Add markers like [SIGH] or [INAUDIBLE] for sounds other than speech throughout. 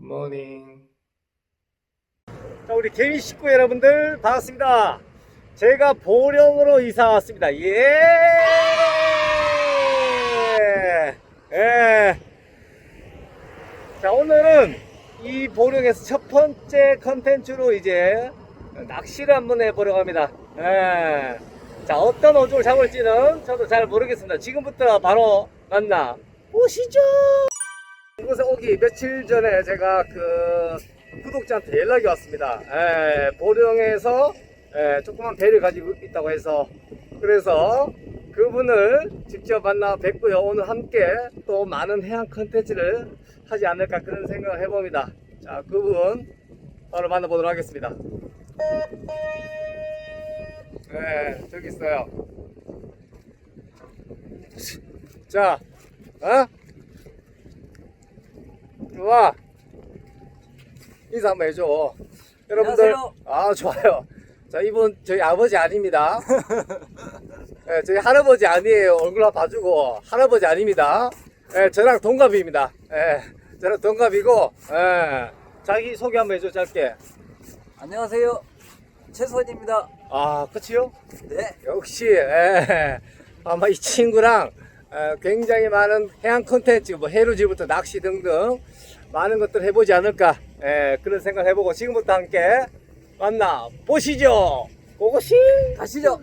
굿모닝. 자, 우리 개미 식구 여러분들 반갑습니다. 제가 보령으로 이사 왔습니다. 예! 예. 자, 오늘은 이 보령에서 첫 번째 컨텐츠로 이제 낚시를 한번 해보려고 합니다. 예. 자, 어떤 어종을 잡을지는 저도 잘 모르겠습니다. 지금부터 바로 만나 보시죠. 이곳에 오기 며칠 전에 제가 그 구독자한테 연락이 왔습니다. 예, 보령에서 예, 조그만 배를 가지고 있다고 해서 그래서 그분을 직접 만나 뵙고요. 오늘 함께 또 많은 해양 컨텐츠를 하지 않을까 그런 생각을 해봅니다. 자, 그분 바로 만나보도록 하겠습니다. 네, 저기 있어요. 자, 어? 좋아. 인사 한번 해줘. 여러분들. 안녕하세요. 아, 좋아요. 자, 이분 저희 아버지 아닙니다. 네, [LAUGHS] 저희 할아버지 아니에요. 얼굴 한번 봐주고. 할아버지 아닙니다. 네, 저랑 동갑입니다. 네, 저랑 동갑이고, 네, 자기 소개 한번 해줘, 짧게. 안녕하세요. 최소원입니다. 아, 끝이요? 네. 역시 예. 아마 이 친구랑 어, 굉장히 많은 해양 콘텐츠 뭐 해루질부터 낚시 등등 많은 것들 해보지 않을까 예, 그런 생각 해보고 지금부터 함께 만나 보시죠 고고씨 가시죠.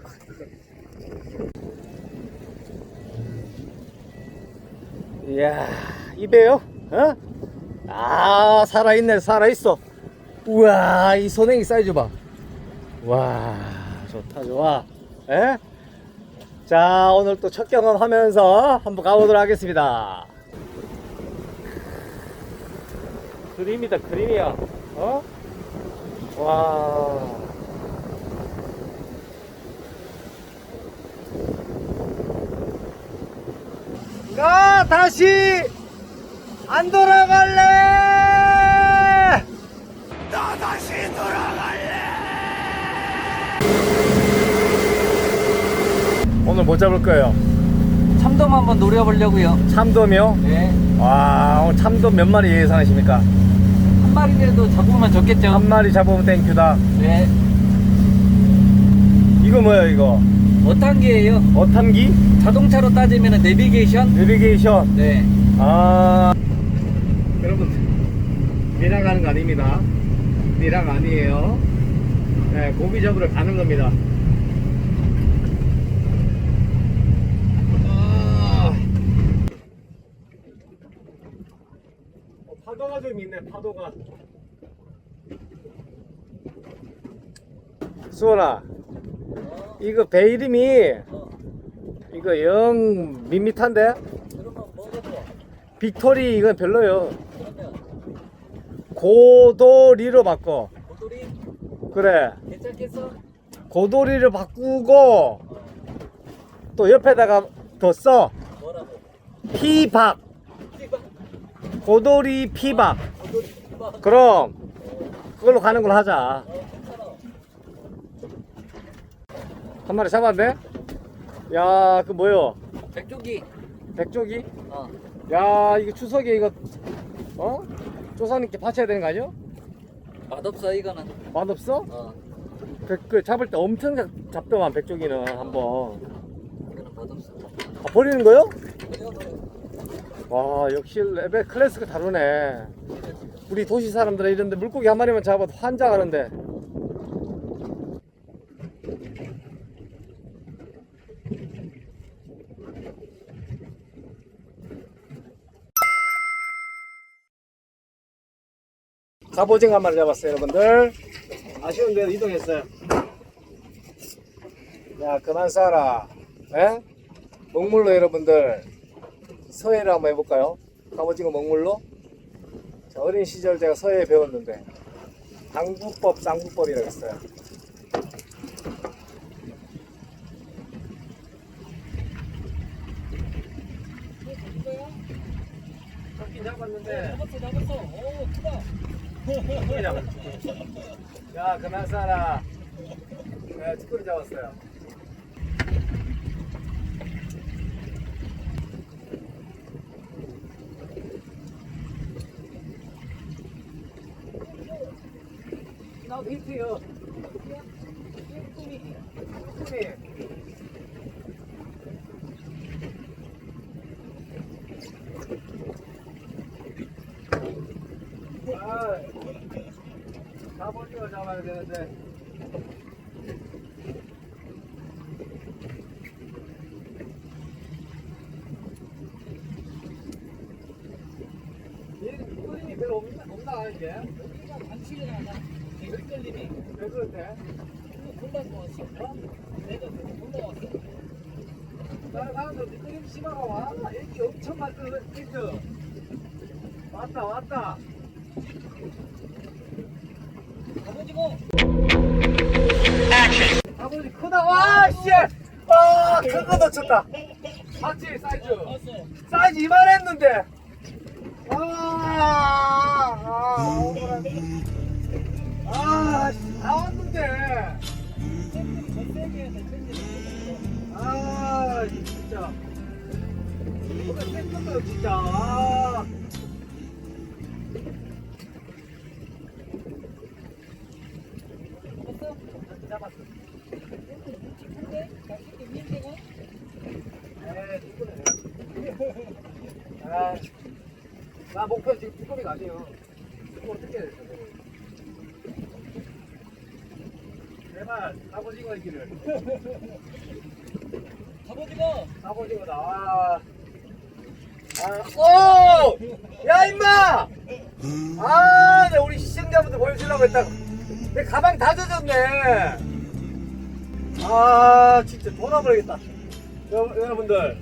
이야 이배요 어? 아 살아있네 살아있어 우와 이 소냉이 사이즈 봐 와 좋다 좋아 예? 자 오늘 또 첫 경험 하면서 한번 가보도록 하겠습니다. 그림이다 그림이야. 어? 와. 나 다시! 안 돌아갈래 오늘 뭐 잡을 거예요? 참돔 한번 노려보려고요. 참돔이요? 네. 와 오늘 참돔 몇 마리 예상하십니까? 한 마리라도 잡으면 좋겠죠. 한 마리 잡으면 땡큐다 네. 이거 뭐예요 이거? 어탄기예요. 어탄기? 자동차로 따지면 내비게이션. 내비게이션 네. 아 여러분 미랑 가는 거 아닙니다 미랑 아니에요 네, 고기 잡으러 가는 겁니다 파도가 좀 있네 파도가 수원아 이거 배 이름이 이거 영 밋밋한데? 빅토리 이건 별로요. 고도리로 바꿔. 그래. 괜찮겠어? 고도리를 바꾸고 또 옆에다가 더 써. 뭐라고? 피박. 피박. 고돌이 피박. 그럼 그걸로 가는 걸로 하자. 한 마리 잡았네? 야, 그 뭐요? 백조기. 백조기? 어. 야, 이거 추석에 이거 어? 조사님께 바쳐야 되는 거 아니야? 맛없어 이거는. 맛없어? 어. 그, 그 잡을 때 엄청 잡, 잡더만 백조기는 한번. 이거는 맛없어. 아, 버리는 거요? 그래요, 그래요. 와 역시 레벨 클래스가 다르네. 우리 도시 사람들은 이런데 물고기 한 마리만 잡아도 환장하는데. 갑오징어 한 마리 잡았어요 여러분들. 아쉬운 대로 이동했어요. 야 그만 싸라 에? 먹물로 여러분들 서해를 한번 해볼까요? 갑오징어 먹물로? 자, 어린 시절 제가 서해 배웠는데 당구법, 쌍구법이라고 했어요. 잡긴 잡았는데 잡았어, 잡았어. 오, 크다. 쭈꾸리. 야, 그만 싸라. 네, 쭈꾸리 잡았어요. 되는데. 얘는 끌림이 별로 없나, 없나, 이게? 반칙이 나나. 끌림이. 왜? 그거 골라서 왔어. 내가 그거 골라왔어. 다른 사람들 끌림 심화가 와. 애기 엄청 많거든, 애기. 왔다, 왔다. 아버지 크다, 와, 씨! 아, 큰거 놓쳤다. 맞지, 사이즈? 왔어. 사이즈 이만했는데. 아, 아, 억울하네. 아, 씨, 다 왔는데. 아, 진짜. 이거 생 진짜. 아. 잡았어. 아, 나 목표 지금 쭈꾸미가 아니에요. 이거 어떻게 해야 돼? 제발, 갑오징어의 길을. 갑오징어. 갑오징어다. 아, 아, 오! 야, 임마! 아, 내 우리 시청자분들 보여주려고 했다가. 내 가방 다 젖었네. 아, 진짜 돌아버리겠다. 여, 여러분들,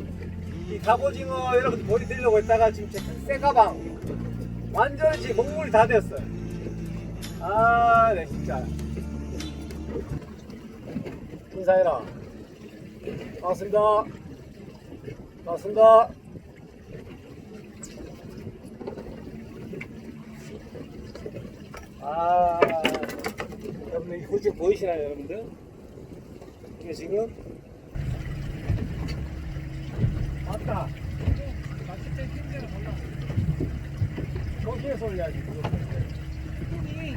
이 갑오징어 여러분들 머리 들려고 했다가 지금 제새 가방. 완전히 먹물이 다 됐어요. 아, 네, 진짜. 인사해라. 반갑습니다. 반갑습니다. 아, 여러분들 지금 보이시나요, 여러분들? 이게 지금 맞다. 맛있게 힘대로 골라. 저기에서 올려야지. 손이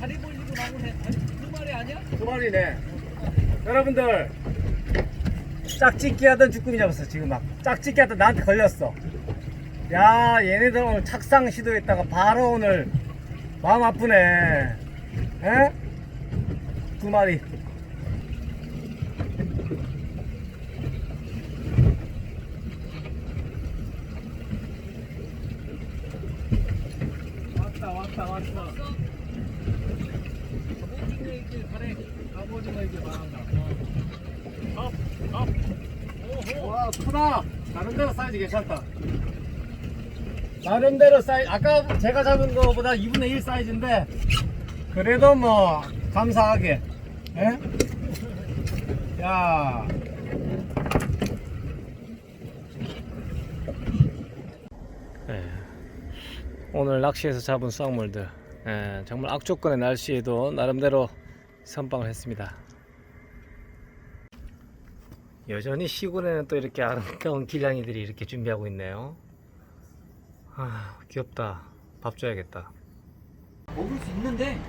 다리 벌리고 나오네. 아니, 두 마리 아니야? 두 마리네. 여러분들 짝짓기 하던 주꾸미 잡았어 지금 막 짝짓기 하다 나한테 걸렸어. 야 얘네들 오늘 착상 시도했다가 바로 오늘 마음 아프네. 에? 두 마리. 왔다 왔다 왔다. 업, 업. 와, 크다. 나름대로 사이즈 괜찮다. 나름대로 사이즈, 아까 제가 잡은 거보다 2분의 1 사이즈인데, 그래도 뭐, 감사하게. 예? 야. 예. 오늘 낚시에서 잡은 수확물들. 예, 정말 악조건의 날씨에도 나름대로 선방을 했습니다. 여전히 시골에는 또 이렇게 아름다운 길냥이들이 이렇게 준비하고 있네요. 아, 귀엽다. 밥 줘야겠다. 먹을 수 있는데.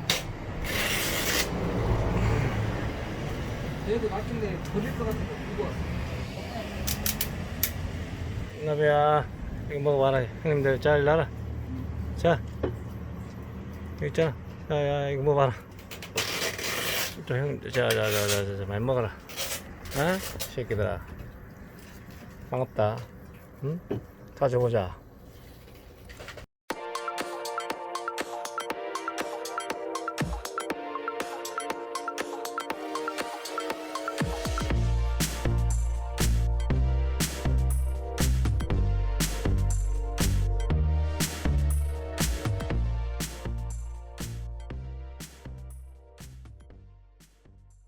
얘도 나중에 버릴 것 같은데 이거 왔어. 나비야, 이거 먹어봐라. 형님들 잘 나라. 자, 여기 있잖아. 야, 야, 이거 먹어봐라. 저 형님들, 자, 자, 자, 자, 자, 자, 많이 먹어라. 어? 새끼들아. 반갑다. 응? 자주 보자.